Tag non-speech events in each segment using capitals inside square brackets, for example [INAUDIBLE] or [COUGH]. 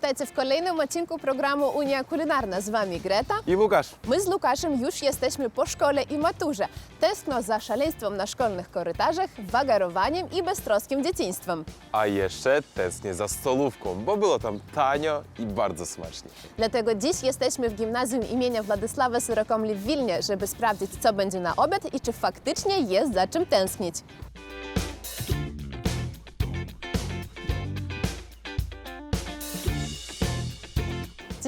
Witajcie w kolejnym odcinku programu Unia Kulinarna. Z Wami Greta. I Łukasz. My z Łukaszem już jesteśmy po szkole i maturze. Tęskno za szaleństwem na szkolnych korytarzach, wagarowaniem i beztroskim dzieciństwem. A jeszcze tęsknię za stolówką, bo było tam tanio i bardzo smacznie. Dlatego dziś jesteśmy w gimnazjum imienia Władysława Syrokomli w Wilnie, żeby sprawdzić, co będzie na obiad i czy faktycznie jest za czym tęsknić.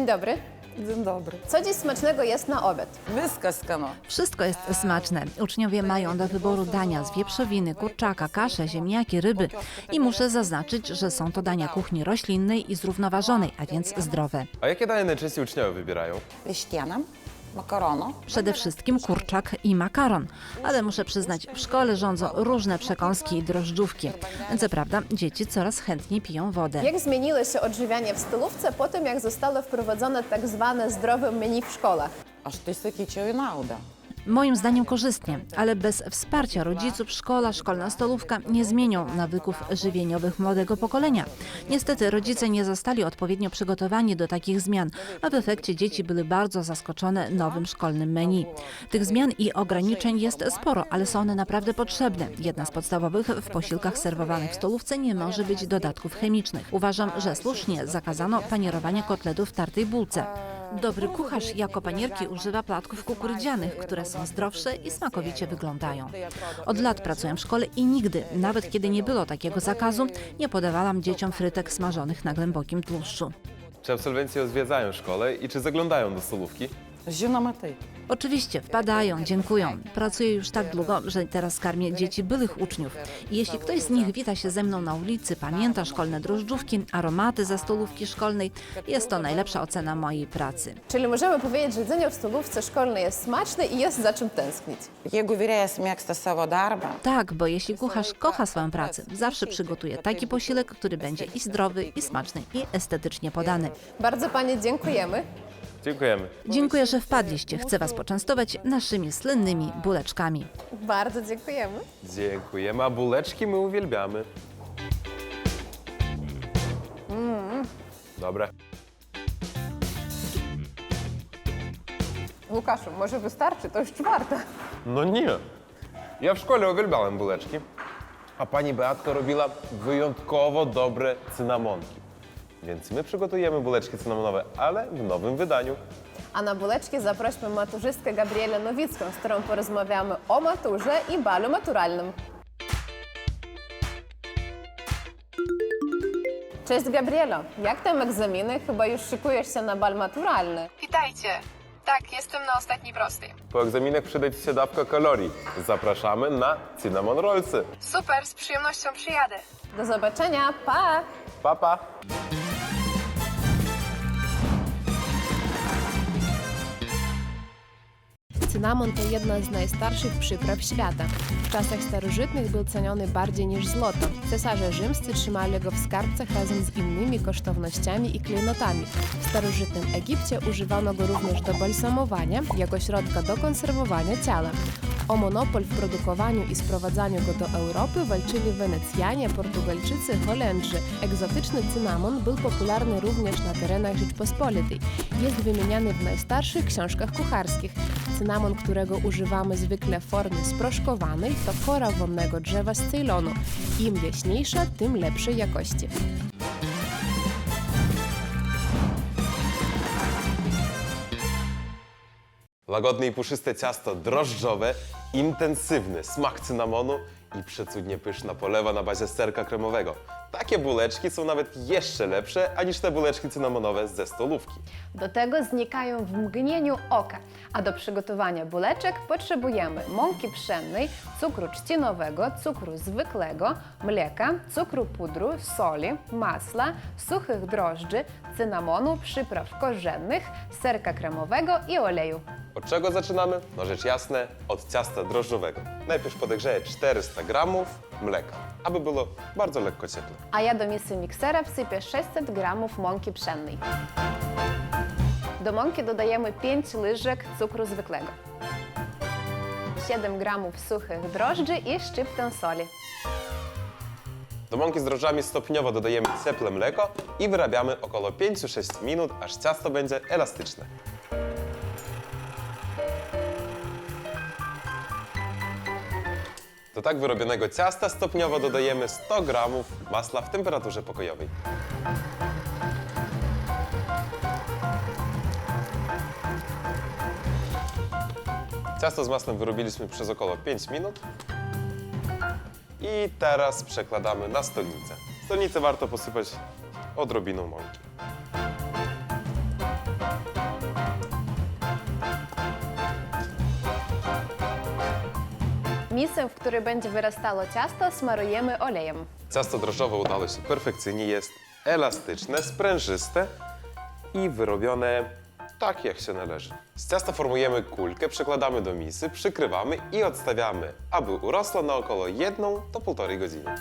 Dzień dobry. Dzień dobry. Co dziś smacznego jest na obiad? Wyskaskano. Wszystko jest smaczne. Uczniowie mają do wyboru dania z wieprzowiny, kurczaka, kasze, ziemniaki, ryby. I muszę zaznaczyć, że są to dania kuchni roślinnej i zrównoważonej, a więc zdrowe. A jakie dania najczęściej uczniowie wybierają? Wiśtiana, makarono. Przede wszystkim kurczak i makaron. Ale muszę przyznać, w szkole rządzą różne przekąski i drożdżówki. Co prawda, dzieci coraz chętniej piją wodę. Jak zmieniło się odżywianie w stylówce po tym, jak zostało wprowadzone tak zwane zdrowe menu w szkołach? Aż ty syki cię nauda. Moim zdaniem korzystnie, ale bez wsparcia rodziców szkoła, szkolna stolówka nie zmienią nawyków żywieniowych młodego pokolenia. Niestety rodzice nie zostali odpowiednio przygotowani do takich zmian, a w efekcie dzieci były bardzo zaskoczone nowym szkolnym menu. Tych zmian i ograniczeń jest sporo, ale są one naprawdę potrzebne. Jedna z podstawowych w posiłkach serwowanych w stolówce nie może być dodatków chemicznych. Uważam, że słusznie zakazano panierowania kotletów w tartej bułce. Dobry kucharz jako panierki używa płatków kukurydzianych, które są zdrowsze i smakowicie wyglądają. Od lat pracuję w szkole i nigdy, nawet kiedy nie było takiego zakazu, nie podawałam dzieciom frytek smażonych na głębokim tłuszczu. Czy absolwenci odwiedzają szkołę i czy zaglądają do stolówki? Žinoma tai. Oczywiście wpadają, dziękują. Pracuję już tak długo, że teraz karmię dzieci byłych uczniów. I jeśli ktoś z nich wita się ze mną na ulicy, pamięta szkolne drożdżówki, aromaty ze stolówki szkolnej, jest to najlepsza ocena mojej pracy. Czyli możemy powiedzieć, że jedzenie w stolówce szkolnej jest smaczne i jest za czym tęsknić. Jeigu vyrėjas mėgsta savo darbą, Tak, bo jeśli kucharz kocha swoją pracę, zawsze przygotuje taki posiłek, który będzie i zdrowy, i smaczny, i estetycznie podany. Bardzo Pani dziękujemy. Dziękujemy. Dziękuję, że wpadliście. Chcę Was poczęstować naszymi słynnymi buleczkami. Bardzo dziękujemy. Dziękujemy, a buleczki my uwielbiamy. Dobre. Łukaszu, może wystarczy, to już czwarta. No nie. Ja w szkole uwielbiałem buleczki, a pani Beatka robiła wyjątkowo dobre cynamonki. Więc my przygotujemy buleczki cynamonowe, ale w nowym wydaniu. A na buleczki zaprośmy maturzystkę Gabrielę Nowicką, z którą porozmawiamy o maturze i balu maturalnym. Cześć Gabrielo, jak tam egzaminy? Chyba już szykujesz się na bal maturalny. Witajcie. Tak, jestem na ostatniej prostej. Po egzaminach przyda ci się dawka kalorii. Zapraszamy na cinnamon rollsy. Super, z przyjemnością przyjadę. Do zobaczenia, pa! Pa, pa. Cynamon to jedna z najstarszych przypraw świata. W czasach starożytnych był ceniony bardziej niż złoto. Cesarze rzymscy trzymali go w skarbcach razem z innymi kosztownościami i klejnotami. W starożytnym Egipcie używano go również do balsamowania, jako środka do konserwowania ciała. O monopol w produkowaniu i sprowadzaniu go do Europy walczyli Wenecjanie, Portugalczycy, Holendrzy. Egzotyczny cynamon był popularny również na terenach Rzeczpospolitej. Jest wymieniany w najstarszych książkach kucharskich. Cynamon, którego używamy zwykle w formie sproszkowanej, to kora wonnego drzewa z Ceylonu. Im jaśniejsza, tym lepszej jakości. Łagodne i puszyste ciasto drożdżowe, intensywny smak cynamonu i przecudnie pyszna polewa na bazie serka kremowego. Takie buleczki są nawet jeszcze lepsze, aniż te buleczki cynamonowe ze stolówki. Do tego znikają w mgnieniu oka. A do przygotowania buleczek potrzebujemy mąki pszennej, cukru trzcinowego, cukru zwykłego, mleka, cukru pudru, soli, masła, suchych drożdży, cynamonu, przypraw korzennych, serka kremowego i oleju. Od czego zaczynamy? No rzecz jasne, od ciasta drożdżowego. Najpierw podgrzeję 400 gramów mleka, aby było bardzo lekko cieple. A ja do misy miksera wsypię 600 gramów mąki pszennej. Do mąki dodajemy 5 łyżek cukru zwykłego, 7 gramów suchych drożdży i szczyptę soli. Do mąki z drożdżami stopniowo dodajemy cieple mleko i wyrabiamy około 5-6 minut, aż ciasto będzie elastyczne. Do tak wyrobionego ciasta stopniowo dodajemy 100 g masła w temperaturze pokojowej. Ciasto z masłem wyrobiliśmy przez około 5 minut. I teraz przekładamy na stolnicę. Stolnicę warto posypać odrobiną mąki. Misę, w której będzie wyrastało ciasto, smarujemy olejem. Ciasto drożdżowe udało się perfekcyjnie, jest elastyczne, sprężyste i wyrobione tak, jak się należy. Z ciasta formujemy kulkę, przekładamy do misy, przykrywamy i odstawiamy, aby urosło na około 1 do 1,5 godziny.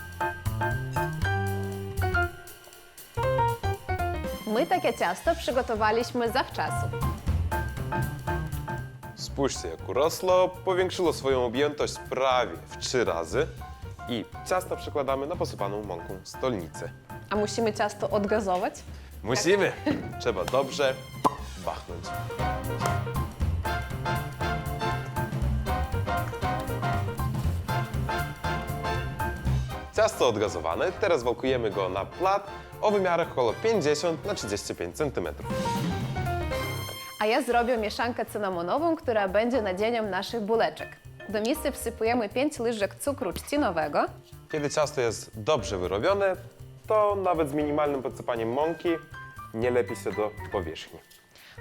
My takie ciasto przygotowaliśmy zawczasu. Spójrzcie, jak urosło, powiększyło swoją objętość prawie w 3 razy i ciasto przekładamy na posypaną mąką stolnicę. A musimy ciasto odgazować? Musimy! Trzeba dobrze wachnąć. Ciasto odgazowane, teraz walkujemy go na plat o wymiarach około 50 na 35 cm. A ja zrobię mieszankę cynamonową, która będzie nadzieniem naszych buleczek. Do misy wsypujemy 5 łyżek cukru trzcinowego, Kiedy ciasto jest dobrze wyrobione, to nawet z minimalnym podsypaniem mąki nie lepi się do powierzchni.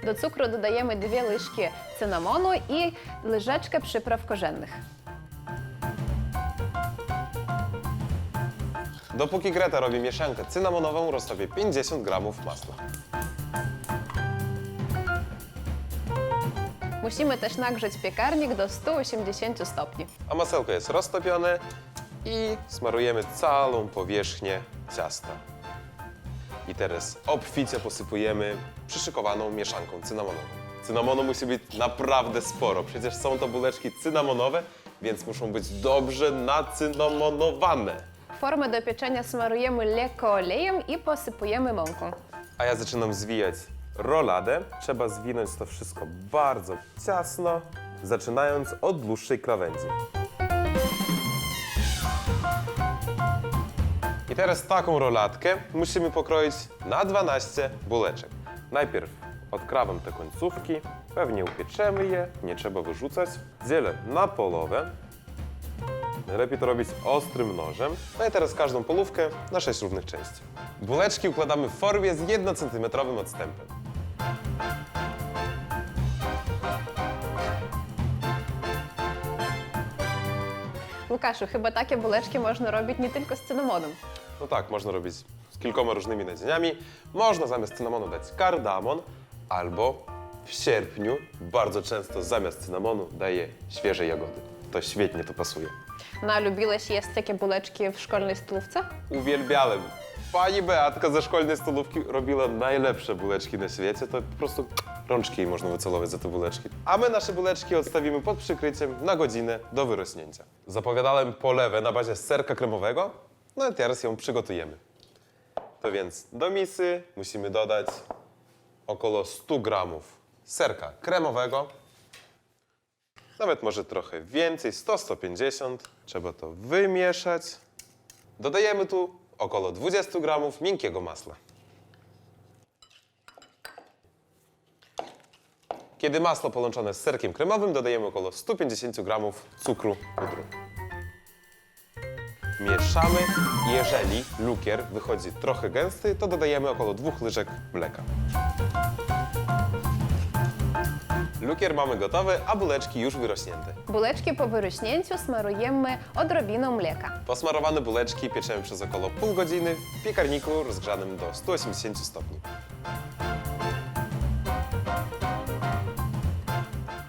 do cukru dodajemy 2 łyżki cynamonu i łyżeczkę przypraw korzennych. Dopóki Greta robi mieszankę cynamonową, roztopię 50 g masła. Musimy też nagrzeć piekarnik do 180 stopni. A masełko jest roztopione i smarujemy całą powierzchnię ciasta. I teraz obficie posypujemy przyszykowaną mieszanką cynamonową. Cynamonu musi być naprawdę sporo, przecież są to buleczki cynamonowe, więc muszą być dobrze nacynamonowane. Formę do pieczenia smarujemy lekko olejem i posypujemy mąką. A ja zaczynam zwijać roladę. Trzeba zwinąć to wszystko bardzo ciasno, zaczynając od dłuższej krawędzi. I teraz taką rolatkę musimy pokroić na 12 buleczek. Najpierw odkrawam te końcówki, pewnie upieczemy je, nie trzeba wyrzucać. Dzielę na połowę. Najlepiej to robić ostrym nożem. No i teraz każdą polówkę na 6 równych części. Bułeczki układamy w formie z 1 cm odstępem. Łukaszu, chyba takie buleczki można robić nie tylko z cynamonem. No tak, można robić z kilkoma różnymi nadzieniami. Można zamiast cynamonu dać kardamon, albo w sierpniu bardzo często zamiast cynamonu daje świeże jagody. To świetnie to pasuje. No, a lubiłeś jeść takie buleczki w szkolnej stolówce? Uwielbiałem. Pani Beatka ze szkolnej stolówki robiła najlepsze buleczki na świecie. To po prostu rączki jej można wycelować za te buleczki. A my nasze buleczki odstawimy pod przykryciem na godzinę do wyrośnięcia. Zapowiadałem polewę na bazie serka kremowego, no i teraz ją przygotujemy. To więc do misy musimy dodać około 100 gramów serka kremowego. Nawet może trochę więcej, 100-150. Trzeba to wymieszać. Dodajemy tu około 20 gramów miękkiego masła. Kiedy masło połączone z serkiem kremowym, dodajemy około 150 gramów cukru pudru. Mieszamy. Jeżeli lukier wychodzi trochę gęsty, to dodajemy około 2 łyżek mleka. Lukier mamy gotowy, a buleczki już wyrośnięte. Buleczki po wyrośnięciu smarujemy odrobiną mleka. Posmarowane buleczki pieczemy przez około pół godziny w piekarniku rozgrzanym do 180 stopni.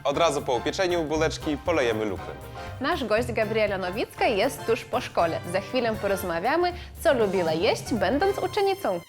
Od razu po upieczeniu buleczki polejemy lukrem. Nasz gość Gabriela Nowicka jest tuż po szkole. Za chwilę porozmawiamy, co lubiła jeść, będąc uczennicą.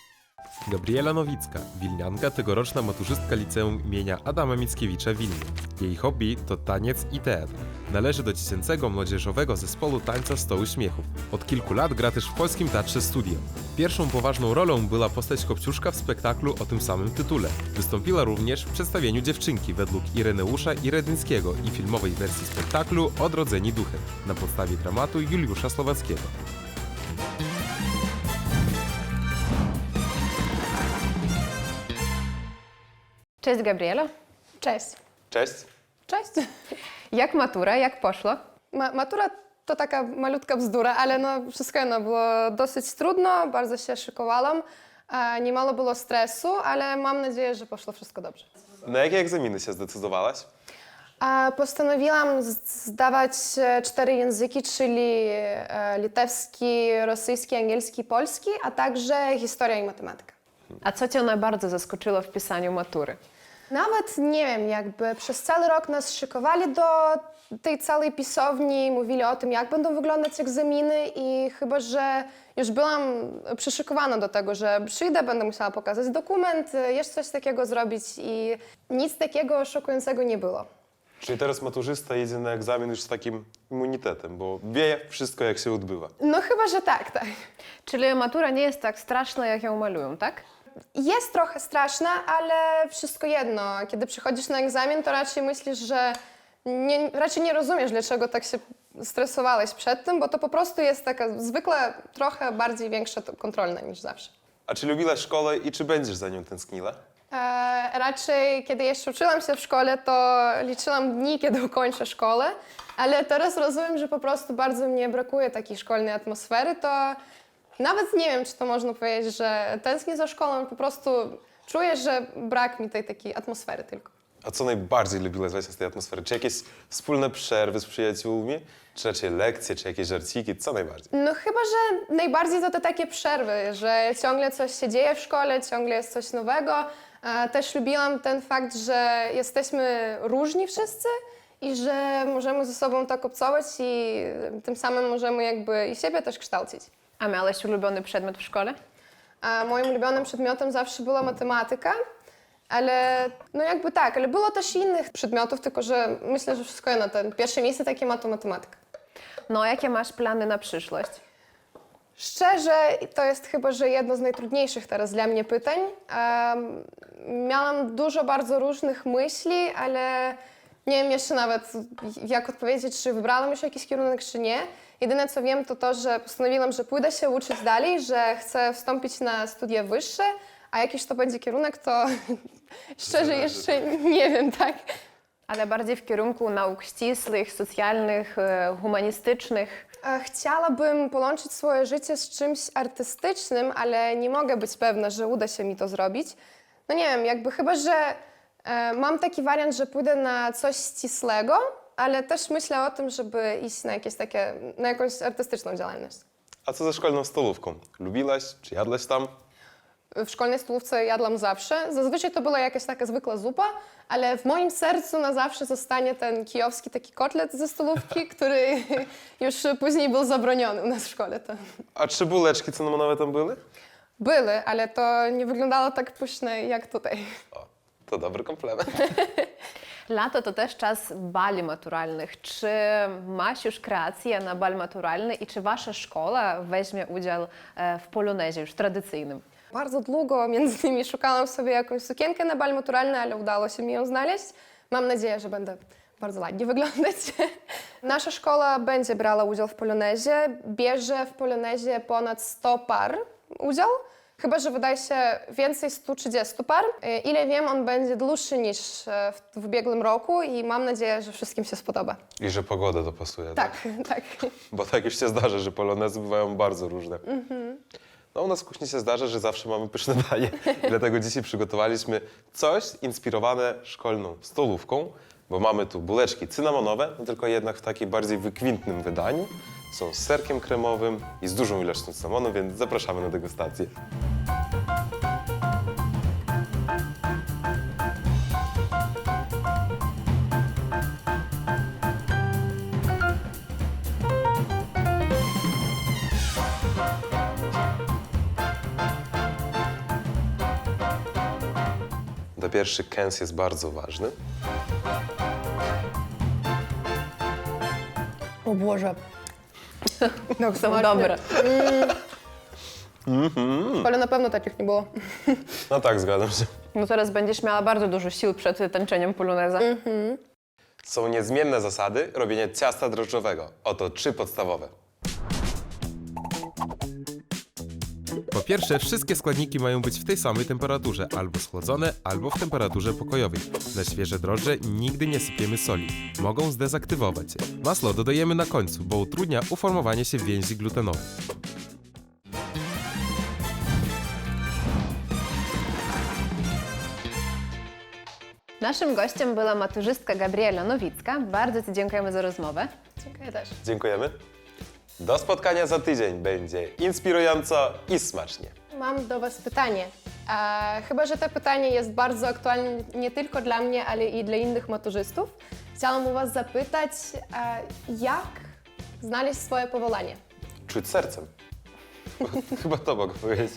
Gabriela Nowicka, wilnianka, tegoroczna maturzystka liceum imienia Adama Mickiewicza Wilnie. Jej hobby to taniec i teatr. Należy do dziecięcego młodzieżowego zespołu tańca Stołu Śmiechu. Od kilku lat gra też w polskim teatrze Studio. Pierwszą poważną rolą była postać Kopciuszka w spektaklu o tym samym tytule. Wystąpiła również w przedstawieniu Dziewczynki według Ireneusza Iredyńskiego i filmowej wersji spektaklu Odrodzeni duchem na podstawie dramatu Juliusza Słowackiego. Cześć Gabriela. Cześć. Cześć. Cześć. Jak matura, jak poszło? Ma matura to taka malutka bzdura, ale no wszystko jedno było dosyć trudno, bardzo się szykowałam. E, Niemało było stresu, ale mam nadzieję, że poszło wszystko dobrze. Na jakie egzaminy się zdecydowałaś? E, Postanowiłam zdawać e, cztery języki, czyli e, litewski, rosyjski, angielski, polski, a także historia i matematyka. A co cię najbardziej zaskoczyło w pisaniu matury? Nawet nie wiem, jakby przez cały rok nas szykowali do tej całej pisowni, mówili o tym, jak będą wyglądać egzaminy i chyba, że już byłam przyszykowana do tego, że przyjdę, będę musiała pokazać dokument, jeszcze coś takiego zrobić i nic takiego szokującego nie było. Czyli teraz maturzysta jedzie na egzamin już z takim immunitetem, bo wie wszystko, jak się odbywa. No chyba, że tak, tak. Czyli matura nie jest tak straszna, jak ją malują, tak? Jest trochę straszna, ale wszystko jedno. Kiedy przychodzisz na egzamin, to raczej myślisz, że nie, raczej nie rozumiesz, dlaczego tak się stresowałeś przed tym, bo to po prostu jest taka zwykle trochę bardziej większa kontrolna niż zawsze. A czy lubiłaś szkołę i czy będziesz za nią tęskniła? E, raczej, kiedy jeszcze uczyłam się w szkole, to liczyłam dni, kiedy ukończę szkołę, ale teraz rozumiem, że po prostu bardzo mnie brakuje takiej szkolnej atmosfery, to nawet nie wiem, czy to można powiedzieć, że tęsknię za szkołą, po prostu czuję, że brak mi tej takiej atmosfery tylko. A co najbardziej lubiłaś właśnie z tej atmosfery? Czy jakieś wspólne przerwy z przyjaciółmi? Czy raczej lekcje, czy jakieś żarciki? Co najbardziej? No chyba, że najbardziej to te takie przerwy, że ciągle coś się dzieje w szkole, ciągle jest coś nowego. E, Też lubiłam ten fakt, że jesteśmy różni wszyscy i że możemy ze sobą tak obcować i tym samym możemy jakby i siebie też kształcić. A miałeś ulubiony przedmiot w szkole? A moim ulubionym przedmiotem zawsze była matematyka, ale no jakby tak, ale było też innych przedmiotów, tylko że myślę, że wszystko jedno, ten pierwsze miejsce takie ma to matematyka. No, jakie masz plany na przyszłość? Szczerze, to jest chyba, że jedno z najtrudniejszych teraz dla mnie pytań. Em, miałam dużo bardzo różnych myśli, ale nie wiem jeszcze nawet jak odpowiedzieć, czy wybrałam już jakiś kierunek, czy nie. Jedyne co wiem, to to, że postanowiłam, że pójdę się uczyć dalej, że chcę wstąpić na studia wyższe, a jakiś to będzie kierunek, to [LAUGHS] szczerze jeszcze nie wiem, tak? Ale bardziej w kierunku nauk ścisłych, socjalnych, e, humanistycznych. E, Chciałabym połączyć swoje życie z czymś artystycznym, ale nie mogę być pewna, że uda się mi to zrobić. No nie wiem, jakby chyba, że e, mam taki wariant, że pójdę na coś ścisłego, ale też myślę o tym, żeby iść na jakieś takie, na jakąś artystyczną działalność. A co ze szkolną stolówką? Lubiłaś? Czy jadłaś tam? W szkolnej stolówce jadłam zawsze. Zazwyczaj to była jakaś taka zwykła zupa, ale w moim sercu na zawsze zostanie ten kijowski taki kotlet ze stolówki, [LAUGHS] który już później był zabroniony u nas w szkole. To. A czy bułeczki cynamonowe tam były? Były, ale to nie wyglądało tak pyszne jak tutaj. O, to dobry komplement. [LAUGHS] Lato to też czas bali maturalnych. Czy masz już kreację na bal maturalny i czy wasza szkoła weźmie udział e, w polonezie już tradycyjnym? Bardzo długo między [LAUGHS] innymi szukałam sobie jakąś sukienkę na bal maturalny, ale udało się mi ją znaleźć. Mam nadzieję, że będę bardzo ładnie [LAUGHS] wyglądać. [LAUGHS] Nasza szkoła będzie brała udział w polonezie. Bierze w polonezie ponad 100 par udział. Chyba, że wydaje się więcej 130 par. E, Ile wiem, on będzie dłuższy niż e, w w ubiegłym roku i mam nadzieję, że wszystkim się spodoba. I że pogoda dopasuje. Tak, tak. [LAUGHS] [LAUGHS] Bo tak już się zdarza, że polonezy bywają bardzo różne. No u nas w kuchni się zdarza, że zawsze mamy pyszne [LAUGHS] danie. Dlatego dzisiaj przygotowaliśmy coś inspirowane szkolną stolówką, bo mamy tu bułeczki cynamonowe, no tylko jednak w takiej bardziej wykwintnym wydaniu. Są z serkiem kremowym i z dużą ilością cynamonu, więc zapraszamy na degustację. pierwszy kęs jest bardzo ważny. O Boże. No, są dobre. Ale na pewno takich nie było. No tak, zgadzam się. No teraz będziesz miała bardzo dużo sił przed tańczeniem poloneza. Są niezmienne zasady robienia ciasta drożdżowego. Oto trzy podstawowe. Pierwsze, wszystkie składniki mają być w tej samej temperaturze, albo schłodzone, albo w temperaturze pokojowej. Na świeże drożdże nigdy nie sypiemy soli. Mogą zdezaktywować je. Masło dodajemy na końcu, bo utrudnia uformowanie się więzi glutenowych. Naszym gościem była maturzystka Gabriela Nowicka. Bardzo Ci dziękujemy za rozmowę. Dziękuję też. Dziękujemy. Do spotkania za tydzień. Będzie inspirująco i smacznie. Mam do Was pytanie. E, chyba, że to pytanie jest bardzo aktualne nie tylko dla mnie, ale i dla innych maturzystów. Chciałam u Was zapytać, e, jak znaleźć swoje powołanie? Czuć sercem. [LAUGHS] Chyba to mogę powiedzieć.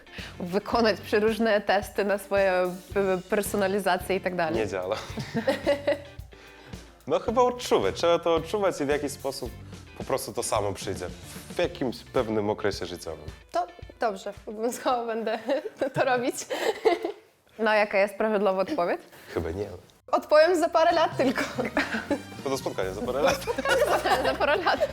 [LAUGHS] Wykonać przeróżne testy na swoje personalizacje i tak dalej. Nie działa. [LAUGHS] No chyba odczuwać. Trzeba to odczuwać i w jakiś sposób po prostu to samo przyjdzie. W jakimś pewnym okresie życiowym. To dobrze, obowiązkowo będę [LAUGHS] to robić. No, a jaka jest prawidłowa odpowiedź? Chyba nie. Odpowiem za parę lat tylko. To do spotkania za parę lat. [LAUGHS] Za parę lat.